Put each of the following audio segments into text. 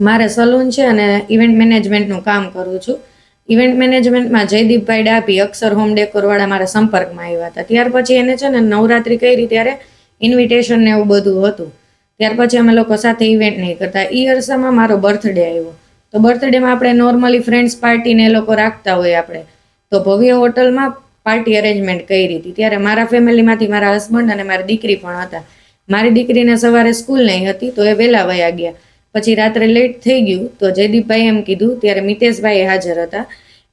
મારે સલૂન છે અને ઇવેન્ટ મેનેજમેન્ટનું કામ કરું છું. ઇવેન્ટ મેનેજમેન્ટમાં જયદીપભાઈ ડાભી, અક્ષર હોમ ડેકોરવાળા મારા સંપર્કમાં આવ્યા હતા. ત્યાર પછી એને છે ને નવરાત્રી કરી ત્યારે ઇન્વિટેશન ને એવું બધું હતું. ત્યાર પછી અમે લોકો સાથે ઇવેન્ટ નહીં કરતા. એ અરસામાં મારો બર્થડે આવ્યો. તો બર્થડેમાં આપણે નોર્મલી ફ્રેન્ડ્સ પાર્ટીને એ લોકો રાખતા હોય આપણે. તો ભવ્ય હોટલમાં પાર્ટી અરેન્જમેન્ટ કરી હતી. ત્યારે મારા ફેમિલીમાંથી મારા હસબન્ડ અને મારી દીકરી પણ હતા. મારી દીકરીને સવારે સ્કૂલ નહીં હતી, તો એ વહેલા વયા ગયા. પછી રાત્રે લેટ થઈ ગયું તો જયદીપભાઈ એમ કીધું, ત્યારે મિતેશભાઈ હાજર હતા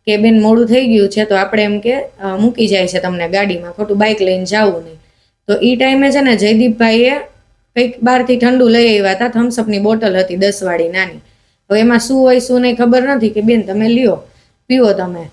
કે બેન મોડું થઈ ગયું છે તો આપણે એમ કે મૂકી જાય છે તમને ગાડીમાં, ખોટું બાઇક લઈને જવું નહીં. તો એ ટાઈમે છે ને જયદીપભાઈએ કંઈક બહારથી ઠંડુ લઈ આવ્યા હતા થમ્સઅપની બોટલ હતી દસવાળી નાની. હવે એમાં શું હોય, શું નહીં ખબર નથી કે બેન તમે લ્યો પીવો તમે.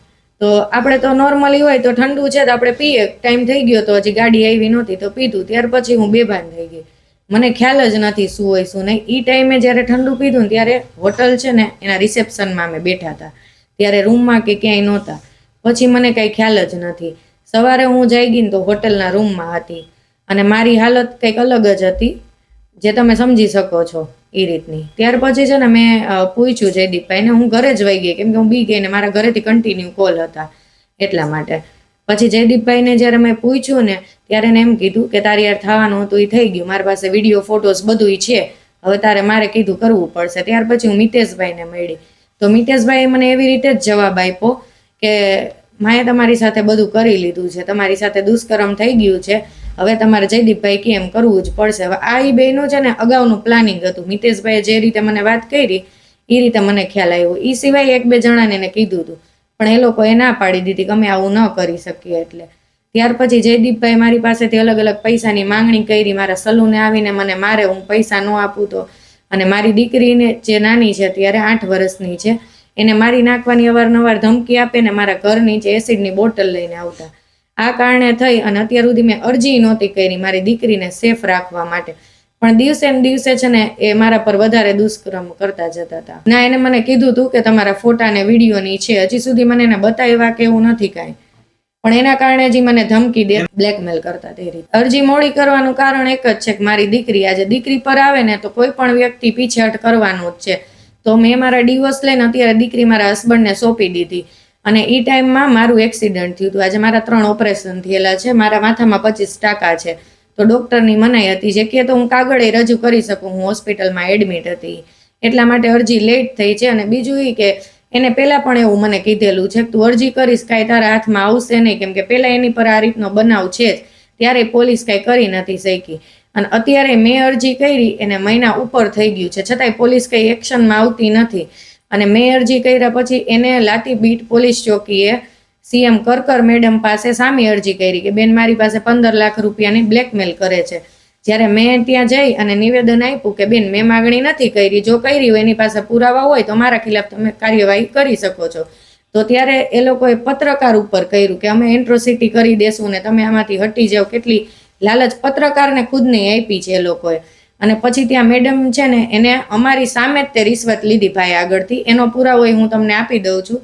તો આપણે તો નોર્મલી હોય તો ઠંડુ છે તો આપણે પીએ. ટાઈમ થઈ ગયો તો હજી ગાડી આવી નહોતી તો પીધું. ત્યાર પછી હું બેભાન થઈ ગઈ. મને ખ્યાલ જ નથી શું હોય, શું નહીં. એ ટાઈમે જ્યારે ઠંડુ પીધું ત્યારે હોટલ છે ને, એના રિસેપ્શનમાં અમે બેઠા હતા. ત્યારે રૂમમાં કે ક્યાંય નહોતા. પછી મને કાંઈ ખ્યાલ જ નથી. સવારે હું જઈ ગઈ ને તો હોટલના રૂમમાં હતી. અને મારી હાલત કંઈક અલગ જ હતી, જે તમે સમજી શકો છો એ રીતની. ત્યાર પછી છે ને મેં પૂછ્યું જયદીપભાઈને, હું ઘરે જ વહી ગઈ. કેમ કે હું બી ગઈ ને મારા ઘરેથી કન્ટિન્યુ કોલ હતા એટલા માટે. પછી જયદીપભાઈને જ્યારે મેં પૂછ્યું ને, ત્યારે એને એમ કીધું કે તારી યાર થવાનું હતું એ થઈ ગયું. મારી પાસે વીડિયો ફોટોસ બધું છે. હવે તારે મારે કીધું કરવું પડશે. ત્યાર પછી હું મિતેશભાઈને મળી. તો મિતેશભાઈએ મને એવી રીતે જ જવાબ આપ્યો કે, માએ તમારી સાથે બધું કરી લીધું છે. તમારી સાથે દુષ્કર્મ થઈ ગયું છે. હવે તમારે જયદીપભાઈ કેમ કરવું જ પડશે? હવે આ એ બેનું છે ને અગાઉનું પ્લાનિંગ હતું. મિતેશભાઈએ જે રીતે મને વાત કરી એ રીતે મને ખ્યાલ આવ્યો. એ સિવાય એક બે જણાને એને કીધું હતું. પણ એ લોકોએ ના પાડી દીધી કે અમે આવું ન કરી શકીએ એટલે. ત્યાર પછી જયદીપભાઈ મારી પાસેથી અલગ અલગ પૈસાની માંગણી કરી, મારા સલૂને આવીને મને મારે હું પૈસા ન આપું તો. અને મારી દીકરીને જે નાની છે ત્યારે આઠ વર્ષની છે, એને મારી નાખવાની અવારનવાર ધમકી આપે ને મારા ઘરની જે એસિડની બોટલ લઈને આવતા. આ કારણે થઈ અને અત્યાર સુધી મેં અરજી નહોતી કરી મારી દીકરીને સેફ રાખવા માટે. પણ દિવસે ને દિવસે છે ને એ મારા પર વધારે દુષ્કર્મ કરતા જતા હતા. ના, એને મને કીધું હતું કે તમારા ફોટા ને વિડીયોની છે. હજી સુધી મને એને બતાવ્યા કે એવું નથી કાંઈ. પણ એના કારણે જ મને ધમકી દે બ્લેકમેલ કરતા તે રીતે. અરજી મોડી કરવાનું કારણ એક જ છે કે મારી દીકરી આજે દીકરી પર આવે ને તો કોઈ પણ વ્યક્તિ પીછેહટ કરવાનું જ છે. તો મેં મારા ડિવોર્સ લઈને અત્યારે દીકરી મારા હસબન્ડને સોંપી દીધી. અને એ ટાઈમમાં મારું એક્સિડન્ટ થયું હતું. આજે મારા ત્રણ ઓપરેશન થયેલા છે. મારા માથામાં પચીસ ટાકા છે. તો ડૉક્ટરની મનાઈ હતી જે કે તો હું કાગળે રજૂ કરી શકું, હું હોસ્પિટલમાં એડમિટ હતી. એટલા માટે અરજી લેટ થઈ છે અને બીજું એ કે એને પહેલાં પણ એવું મને કીધેલું છે તું અરજી કરીશ કાંઈ તારા હાથમાં આવશે નહીં, કેમ કે પહેલાં એની પર આ રીતનો બનાવ છે જ. ત્યારે પોલીસ કાંઈ કરી નથી શકી. અને અત્યારે મેં અરજી કરી એને મહિના ઉપર થઈ ગયું છે, છતાંય પોલીસ કંઈ એક્શનમાં આવતી નથી. અને મેં અરજી કર્યા પછી એને લાતી બીટ પોલીસ ચોકીએ સીએમ કરકર મેડમ પાસે સામી અરજી કરી કે બેન મારી પાસે પંદર લાખ રૂપિયાની બ્લેકમેલ કરે છે. જ્યારે મેં ત્યાં જઈ અને નિવેદન આપ્યું કે બેન મેં માગણી નથી કરી, જો કરી એની પાસે પુરાવા હોય તો મારા ખિલાફ તમે કાર્યવાહી કરી શકો છો. તો ત્યારે એ લોકોએ પત્રકાર ઉપર કર્યું કે અમે એન્ટ્રોસિટી કરી દેશું ને તમે આમાંથી હટી જાઓ. કેટલી લાલચ પત્રકારને ખુદને આપી છે એ લોકોએ. અને પછી ત્યાં મેડમ છે ને એને અમારી સામે જ તે રિશ્વત લીધી ભાઈ આગળથી. એનો પુરાવો હું તમને આપી દઉં છું.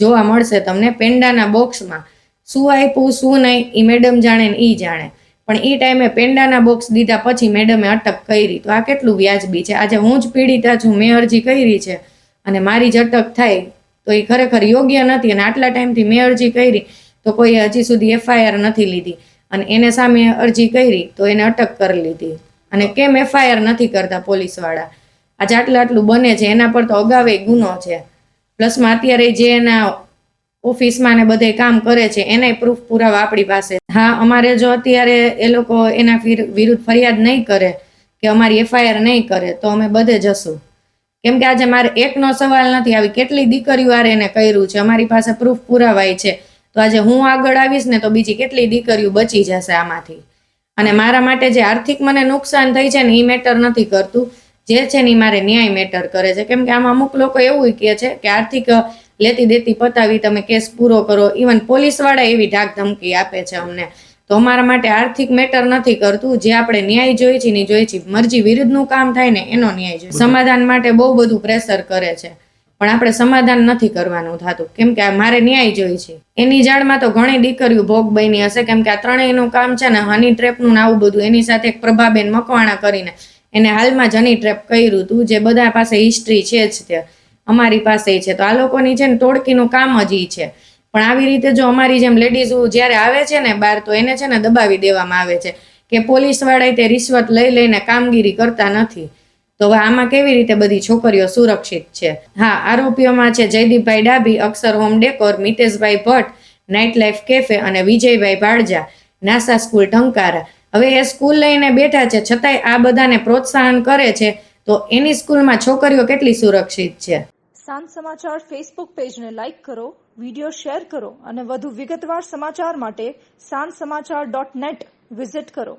જોવા મળશે તમને પેંડાના બોક્સમાં. શું આપ્યું, શું નહીં એ મેડમ જાણે ને એ જાણે. પણ એ ટાઈમે પેંડાના બોક્સ દીધા પછી મેડમે અટક કરી. તો આ કેટલું વ્યાજબી છે? આજે હું જ પીડિતા છું મેં અરજી કરી છે. અને મારી જ અટક થાય. તો એ ખરેખર યોગ્ય નથી અને આટલા ટાઈમથી મેં અરજી કરી તો કોઈ હજી સુધી એફઆઈઆર નથી લીધી. અને એને સામે અરજી કરી તો એને અટક કરી લીધી. અને કેમ એફઆઈઆર નથી કરતા પોલીસવાળા? આજે આટલું આટલું બને છે. એના પર તો અગાઉ ગુનો છે. પ્લસમાં અત્યારે જે એના ઓફિસમાં ને બધે કામ કરે છે એનાય પ્રૂફ પુરાવા આપણી પાસે. હા, અમારે જો અત્યારે એ લોકો એના વિર- વિરુદ્ધ ફરિયાદ નહીં કરે, કે અમારી એફઆઈઆર નહીં કરે, તો અમે બધે જશું. કેમ કે આજે મારે એકનો સવાલ નથી આવી, કેટલી દીકરીઓ આરે એને કર્યું છે? અમારી પાસે પ્રૂફ પુરાવાય છે. તો આજે હું આગળ આવીશ ને તો બીજી કેટલી દીકરીઓ બચી જશે આમાંથી? અને મારા માટે જે આર્થિક મને નુકસાન થઈ છે ને એ મેટર નથી કરતું. જે છે ને મારે ન્યાય મેટર કરે છે. કેમ કે આમાં અમુક લોકો એવું કહે છે કે આર્થિક લેતી દેતી પતાવી તમે કેસ પૂરો કરો. ઇવન પોલીસવાળા એવી ઢાક ધમકી આપે છે અમને. તો અમારા માટે આર્થિક મેટર નથી કરતું. જે આપણે ન્યાય જોઈએ છીએ ને જોઈએ છીએ મરજી વિરુદ્ધનું કામ થાય ને એનો ન્યાય જોઈએ. સમાધાન માટે બહુ બધું પ્રેશર કરે છે. પણ આપણે સમાધાન નથી કરવાનું થતું. કેમ કે આ મારે ન્યાય જોઈએ છે. એની જાળમાં તો ઘણી દીકરીઓ ભોગ બની હશે. કેમ કે આ ત્રણેયનું કામ છે ને હની ટ્રેપનું ને આવું બધું. એની સાથે એક પ્રભાબેન મકવાણા કરીને એને હાલમાં જની ટ્રેપ કર્યું હતું જે બધા પાસે હિસ્ટ્રી છે જ તે અમારી પાસે છે. તો આ લોકોની છે ને ટોળકીનું કામ જ ઈ છે. પણ આવી રીતે જો અમારી જેમ લેડીઝ જ્યારે આવે છે ને બહાર, તો એને છે ને દબાવી દેવામાં આવે છે કે પોલીસવાળા તે રિશ્વત લઈ લઈને કામગીરી કરતા નથી. તો હવે આમાં કેવી રીતે બધી છોકરીઓ સુરક્ષિત છે? હા, આરોપીઓમાં છે જયદીપભાઈ Dabhi, Akshar home decor મિતેશભાઈ Bhatt night life cafe અને વિજયભાઈ ભાડજા નાસા સ્કૂલ ટંકારા હવે એ સ્કૂલ લઈને બેઠા છે, છતાંય આ બધાને પ્રોત્સાહન કરે છે, તો એની સ્કૂલમાં છોકરીઓ કેટલી સુરક્ષિત છે? સાંજ સમાચાર ફેસબુક પેજને લાઇક કરો વીડિયો શેર કરો અને વધુ વિગતવાર સમાચાર માટે સાંજ સમાચાર ડોટ નેટ વિઝિટ કરો.